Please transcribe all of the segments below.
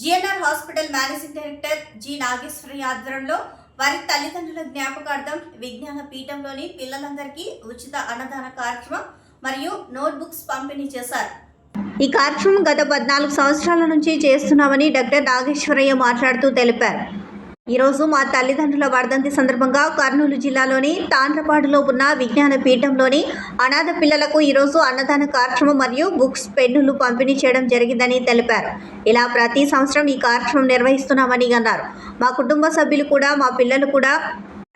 GNR hospital managing director G Nageshwari ఆధ్వర్యంలో వారి తల్లిదండ్రుల జ్ఞాపకార్థం విజ్ఞాన పీఠంలోని పిల్లలందరికీ ఉచిత అన్నదాన కార్యక్రమం మరియు నోట్బుక్స్ పంపిణీ చేశారు. ఈ కార్యక్రమం గత పద్నాలుగు సంవత్సరాల నుంచి చేస్తున్నామని డాక్టర్ నాగేశ్వరయ్య మాట్లాడుతూ తెలిపారు. ఈరోజు మా తల్లిదండ్రుల వర్ధంతి సందర్భంగా కర్నూలు జిల్లాలోని తాండ్రపాడులో ఉన్న విజ్ఞాన పీఠంలోని అనాథ పిల్లలకు ఈరోజు అన్నదాన కార్యక్రమం మరియు బుక్స్ పెన్నులు పంపిణీ చేయడం జరిగిందని తెలిపారు. ఇలా ప్రతి సంవత్సరం ఈ కార్యక్రమం నిర్వహిస్తున్నామని అన్నారు. మా కుటుంబ సభ్యులు కూడా మా పిల్లలు కూడా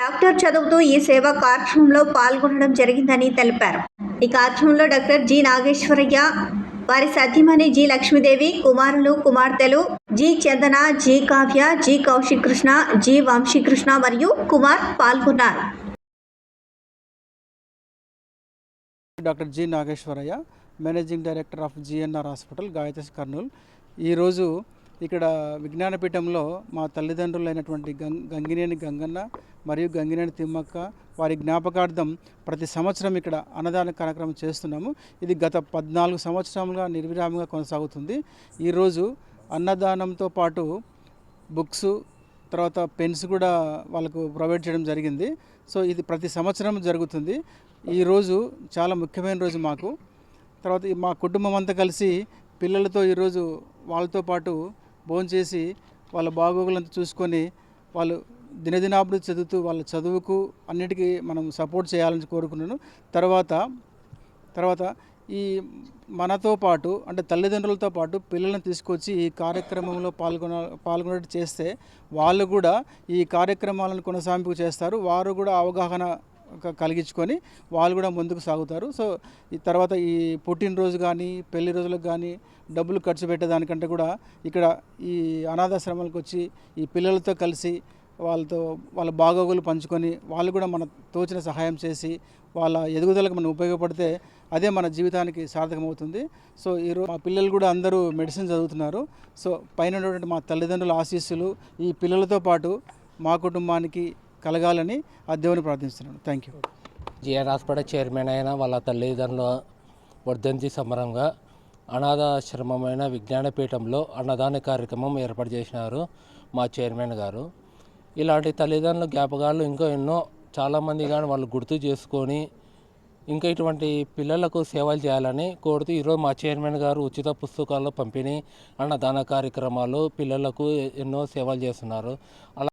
డాక్టర్ చదువుతూ ఈ సేవా కార్యక్రమంలో పాల్గొనడం జరిగిందని తెలిపారు. ఈ కార్యక్రమంలో డాక్టర్ జి నాగేశ్వరయ్య వారి సతీమణి జి లక్ష్మీదేవి కుమారులు కుమార్తెలు G Chandana G Kavya G Kaushik Krishna G Vamsikrishna మరియు కుమార్ పాల్గొన్నారు. Doctor G Nageswaraiah managing director of GNR hospital Gayatri Kurnool. ఈరోజు ఇక్కడ విజ్ఞానపీఠంలో మా తల్లిదండ్రులైనటువంటి గం గంగినేని గంగన్న మరియు గంగినేని తిమ్మక్క వారి జ్ఞాపకార్థం ప్రతి సంవత్సరం ఇక్కడ అన్నదాన కార్యక్రమం చేస్తున్నాము. ఇది గత పద్నాలుగు సంవత్సరాలుగా నిర్విరామంగా కొనసాగుతుంది. ఈరోజు అన్నదానంతో పాటు బుక్స్ తర్వాత పెన్స్ కూడా వాళ్ళకు ప్రొవైడ్ చేయడం జరిగింది. సో ఇది ప్రతి సంవత్సరం జరుగుతుంది. ఈరోజు చాలా ముఖ్యమైన రోజు మాకు. తర్వాత మా కుటుంబం అంతా కలిసి పిల్లలతో ఈరోజు వాళ్ళతో పాటు భోంచేసి వాళ్ళ బాగోగులంతా చూసుకొని వాళ్ళు దినదినాభివృద్ధి చదువుతూ వాళ్ళ చదువుకు అన్నిటికీ మనం సపోర్ట్ చేయాలని కోరుకున్నాను తర్వాత తర్వాత ఈ మనతో పాటు అంటే తల్లిదండ్రులతో పాటు పిల్లల్ని తీసుకొచ్చి ఈ కార్యక్రమంలో పాల్గొన పాల్గొనేట్టు చేస్తే వాళ్ళు కూడా ఈ కార్యక్రమాలను కొనసాగింపు చేస్తారు. వారు కూడా అవగాహన కలిగించుకొని వాళ్ళు కూడా ముందుకు సాగుతారు. సో ఈ తర్వాత ఈ పుట్టినరోజు కానీ పెళ్ళి రోజులకు కానీ డబ్బులు ఖర్చు పెట్టేదానికంటే కూడా ఇక్కడ ఈ అనాథాశ్రమాలకు వచ్చి ఈ పిల్లలతో కలిసి వాళ్ళతో వాళ్ళ బాగోగులు పంచుకొని వాళ్ళు కూడా మన తోచిన సహాయం చేసి వాళ్ళ ఎదుగుదలకు మనం ఉపయోగపడితే అదే మన జీవితానికి సార్థకమవుతుంది. సో ఈరోజు మా పిల్లలు కూడా అందరూ మెడిసిన్ చదువుతున్నారు. సో పైన ఉన్నటువంటి మా తల్లిదండ్రుల ఆశీస్సులు ఈ పిల్లలతో పాటు మా కుటుంబానికి కలగాలని ఆ దేవుని ప్రార్థిస్తున్నాను. Thank you. GR hospital chairman అయిన వాళ్ళ తల్లిదండ్రుల వర్ధంతి సంబరంగా అనాథాశ్రమమైన విజ్ఞానపీఠంలో అన్నదాన కార్యక్రమం ఏర్పాటు చేసినారు మా చైర్మన్ గారు. ఇలాంటి తల్లిదండ్రుల జ్ఞాపకాలు ఇంకా ఎన్నో చాలామంది కానీ వాళ్ళు గుర్తు చేసుకొని ఇంకా ఇటువంటి పిల్లలకు సేవలు చేయాలని కోరుతూ ఈరోజు మా చైర్మన్ గారు ఉచిత పుస్తకాలు పంపిణీ అన్నదాన కార్యక్రమాలు పిల్లలకు ఎన్నో సేవలు చేస్తున్నారు. అలా